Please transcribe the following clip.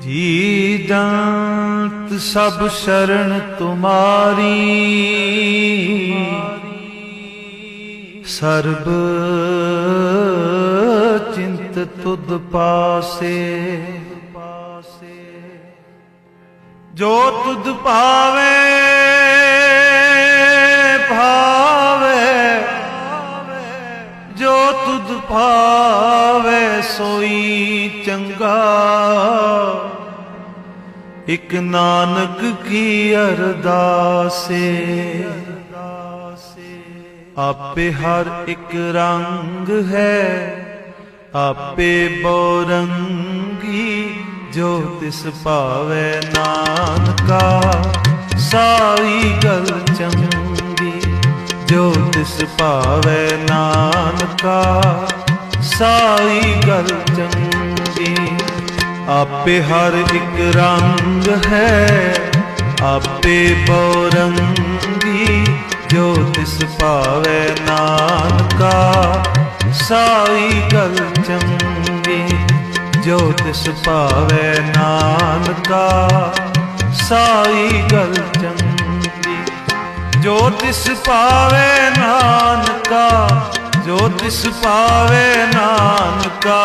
ਜੀ ਜੰਤ ਸਭ ਸ਼ਰਨ ਤੁਮਾਰੀ। ਸਰਬ ਚਿੰਤ ਤੁਧ ਪਾਸੇ। ਜੋ ਤੁਧ ਭਾਵੇ ਤੁਧ ਭਾਵੇ ਸੋਈ ਚੰਗਾ। ਇਕ ਨਾਨਕ ਕੀ ਅਰਦਾਸੇ। ਆਪੇ ਹਰ ਇੱਕ ਰੰਗ ਹੈ। ਆਪੇ ਬੋਰੰਗੀ ਜੋ ਤਿਸ ਭਾਵੇ ਨਾਨਕਾ। ਸਾਰੀ ਗਲ ਚੰਗਾ ਜੋ ਤਿਸ ਭਾਵੇ ਨਾਨਕਾ, ਸਾਰੀ ਗਲ ਚੰਗੀ। ਆਪੇ ਹਰ ਇੱਕ ਰੰਗ ਹੈ, ਆਪੇ ਬੋਰੰਗੀ ਜੋ ਤਿਸ ਭਾਵੇ ਨਾਨਕਾ ਸਾਈ ਗਲ ਚੰਗੀ। ਜੋ ਤਿਸ ਭਾਵੇ ਨਾਨਕਾ ਸਾਈ ਗਲ ਚੰਗੀ। ਜੋ ਤਿਸ ਪਾਵੇ ਨਾਨਕਾ ਜੋ ਤਿਸ ਪਾਵੇ ਨਾਨਕਾ।